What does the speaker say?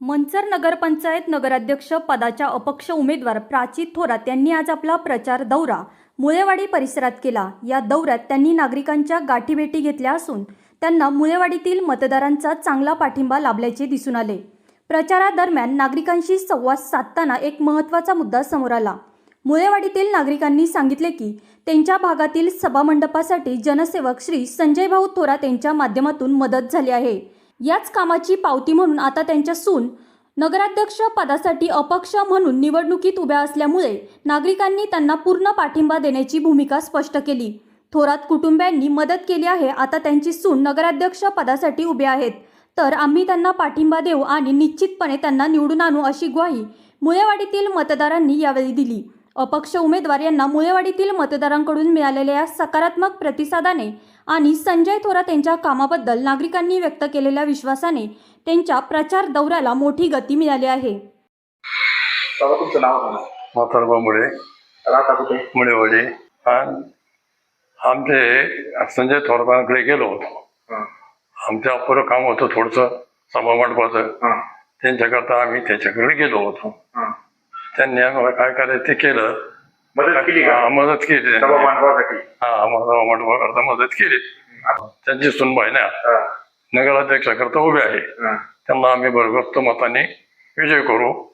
मंचर नगरपंचायत नगराध्यक्ष पदाच्या अपक्ष उमेदवार प्राची थोरात यांनी आज आपला प्रचार दौरा मुळेवाडी परिसरात केला. या दौऱ्यात त्यांनी नागरिकांच्या गाठीभेटी घेतल्या असून त्यांना मुळेवाडीतील मतदारांचा चांगला पाठिंबा लाभल्याचे दिसून आले. प्रचारादरम्यान नागरिकांशी संवाद साधताना एक महत्त्वाचा मुद्दा समोर आला. मुळेवाडीतील नागरिकांनी सांगितले की त्यांच्या भागातील सभामंडपासाठी जनसेवक श्री संजय भाऊ थोरात यांच्या माध्यमातून मदत झाली आहे. याच कामाची पावती म्हणून आता त्यांच्या सून नगराध्यक्ष पदासाठी अपक्ष म्हणून निवडणुकीत उभ्या असल्यामुळे नागरिकांनी त्यांना पूर्ण पाठिंबा देण्याची भूमिका स्पष्ट केली. थोरात कुटुंबियांनी मदत केली आहे आता त्यांची सून नगराध्यक्ष पदासाठी उभे आहेत. तर आम्ही त्यांना पाठिंबा देऊ आणि निश्चितपणे त्यांना निवडून आणू अशी ग्वाही मुळेवाडीतील मतदारांनी यावेळी दिली. अपक्ष उमेदवार यांना मुळेवाडीतील मतदारांकडून मिळालेल्या सकारात्मक प्रतिसादाने आणि संजय थोरात यांच्या कामाबद्दल नागरिकांनी व्यक्त केलेल्या विश्वासाने त्यांच्या प्रचार दौऱ्याला मोठी गती मिळाली आहे. बाबा तुमचं नाव सांगा. म्हातारबामुळे राहता कुठे? मुळेवाडी. आणि आमचे संजय थोरपांकडे गेलो होतो. हां. आमचं अपुरं काम होतं थोडंसं सभामंडपाचं. हां. त्यांच्याकरता आम्ही त्याच्याकडे गेलो होतो. त्यांनी आम्हाला काय करायचं ते केलं. मदत केली का? हा, मदत केली. सभा त्यांनी. मांडवासाठी. हा आम्हाला मंडपाकरता मदत केली. त्यांची सुनबाई ना हां. नगराध्यक्षाकरता उभे आहे. हां. त्यांना आम्ही भरगस्त मताने विजय करू.